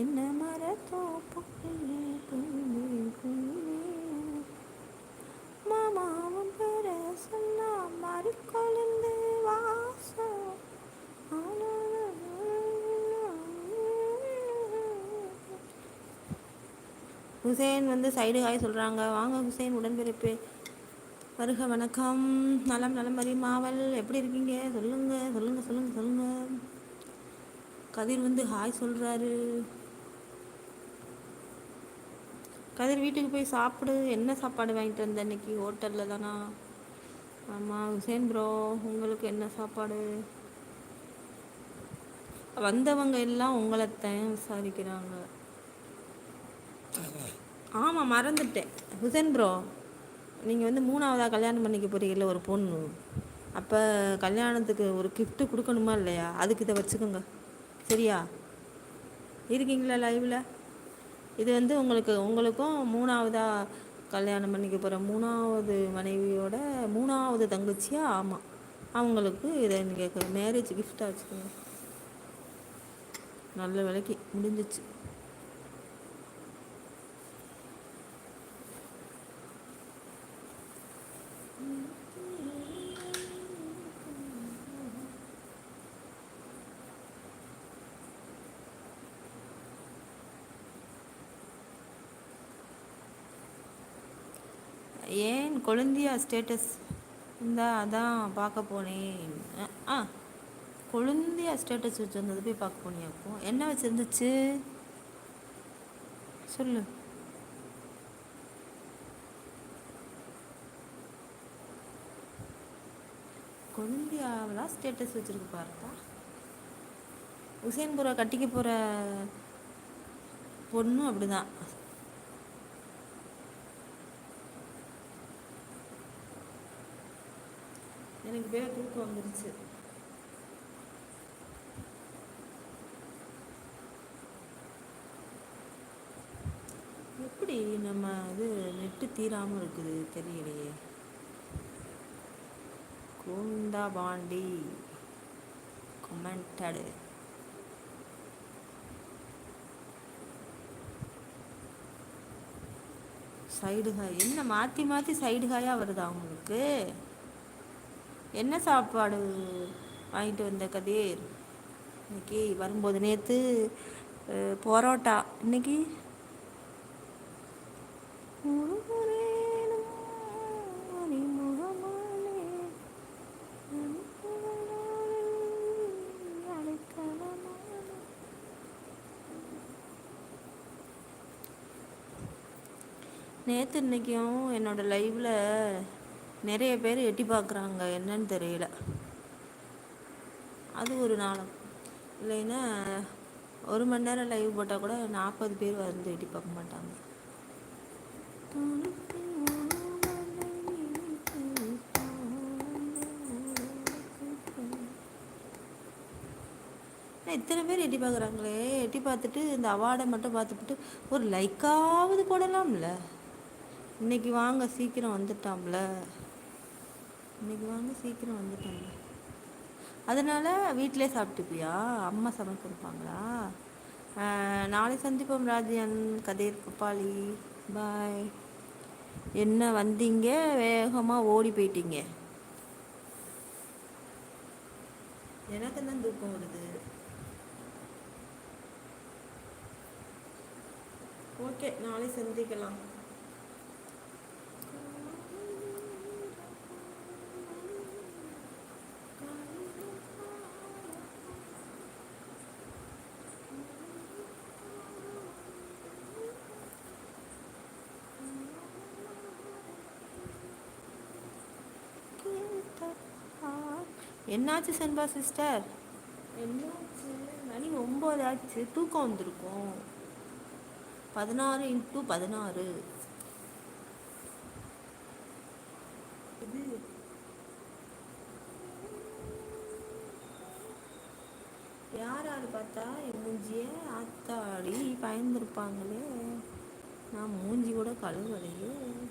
தென்னை மரத்தோப்புக்குள்ளே குயிலே குயிலே மாமாவும் பெற சொன்னா மாறிக்கொழுந்து வாசம். ஹுசேன் வந்து சைடு ஹாய் சொல்கிறாங்க வாங்க ஹுசேன் உடன்பிறப்பு. வருக வணக்கம். நலம் நலம் வரி மாவல். எப்படி இருக்கீங்க? சொல்லுங்கள் சொல்லுங்கள் சொல்லுங்கள் சொல்லுங்கள் கதிர் வந்து ஹாய் சொல்கிறாரு கதிர் வீட்டுக்கு போய் சாப்பிடு. என்ன சாப்பாடு வாங்கிட்டு வந்த இன்னைக்கு? ஹோட்டலில் தானா? ஆமாம் ஹுசேன் ப்ரோ உங்களுக்கு என்ன சாப்பாடு? வந்தவங்க எல்லாம் உங்களைத்தான் விசாரிக்கிறாங்க. ஆமாம் மறந்துட்டேன். ஹுசேன் ப்ரோ நீங்கள் வந்து மூணாவதாக கல்யாணம் பண்ணிக்க போகிறீங்கல்ல ஒரு பொண்ணு. அப்போ கல்யாணத்துக்கு ஒரு கிஃப்ட்டு கொடுக்கணுமா இல்லையா? அதுக்கு இதை வச்சுக்கோங்க. சரியா? இருக்கீங்களா லைவில் இது வந்து உங்களுக்கு உங்களுக்கும் மூணாவதாக கல்யாணம் பண்ணிக்க போகிற மூணாவது மனைவியோட மூணாவது தங்கச்சியா? ஆமாம் அவங்களுக்கு இதை நீங்கள் மேரேஜ் கிஃப்டாக வச்சுக்கோங்க. நல்ல விலைக்கு முடிஞ்சிச்சு. ஏன் கொழுந்தியா ஸ்டேட்டஸ் இந்த அதான் பார்க்க போனேன். ஆ கொழுந்தியா ஸ்டேட்டஸ் வச்சுருந்தது போய் பார்க்க போனியாப்போ என்ன வச்சுருந்துச்சு? சொல்லு. கொழுந்தியாவெலாம் ஸ்டேட்டஸ் வச்சுருக்கு பார்த்தா உசேன்புரா கட்டிக்க போகிற பொண்ணும் அப்படிதான். எனக்கு பேர தூக்கம் வந்துருச்சு. எப்படி நம்ம இது நெட்டு தீராமல் இருக்குது தெரியலையே. கூண்டா பாண்டி கமெண்டடு சைடு ஹாய் என்ன மாற்றி மாற்றி சைடு ஹாயாக வருதா உங்களுக்கு? என்ன சாப்பாடு வாங்கிட்டு வந்த கதிர் இன்னைக்கு வரும்போது நேற்று பரோட்டா. இன்னைக்கு? நேற்று இன்னைக்கும் என்னோட லைவில் நிறைய பேர் எட்டி பார்க்குறாங்க. என்னன்னு தெரியல. அது ஒரு நாளம். இல்லைன்னா ஒரு மணி நேரம் லைவ் போட்டால் கூட நாற்பது பேர் வந்து எட்டி பார்க்க மாட்டாங்க. இத்தனை பேர் எட்டி பார்க்குறாங்களே. எட்டி பார்த்துட்டு இந்த அவார்டை மட்டும் பார்த்துட்டு ஒரு லைக்காவது போடலாம்ல. இன்னைக்கு வாங்க சீக்கிரம் வந்துட்டாம்ல. இன்னைக்கு வாங்க சீக்கிரம் வந்துட்டாங்க. அதனால் வீட்டிலே சாப்பிட்டுப்பியா? அம்மா சமைச்சு கொடுப்பாங்களா? நாளை சந்திப்போம் ராஜியன் கதிர் குப்பாளி பாய் என்ன வந்தீங்க? வேகமாக ஓடி போயிட்டீங்க. எனக்கு தான் தூக்கம் வருது? ஓகே நாளை சந்திக்கலாம். என்னாச்சு சென்பா சிஸ்டர்? என்னாச்சு? மணி ஒம்பது ஆச்சு. தூக்கம் வந்திருக்கும். பதினாறு இன்ட்டு பதினாறு. இது யார் யார் பார்த்தா? என் மூஞ்சிய ஆத்தாடி பயந்துருப்பாங்களே. நான் மூஞ்சி கூட கழுவலையே.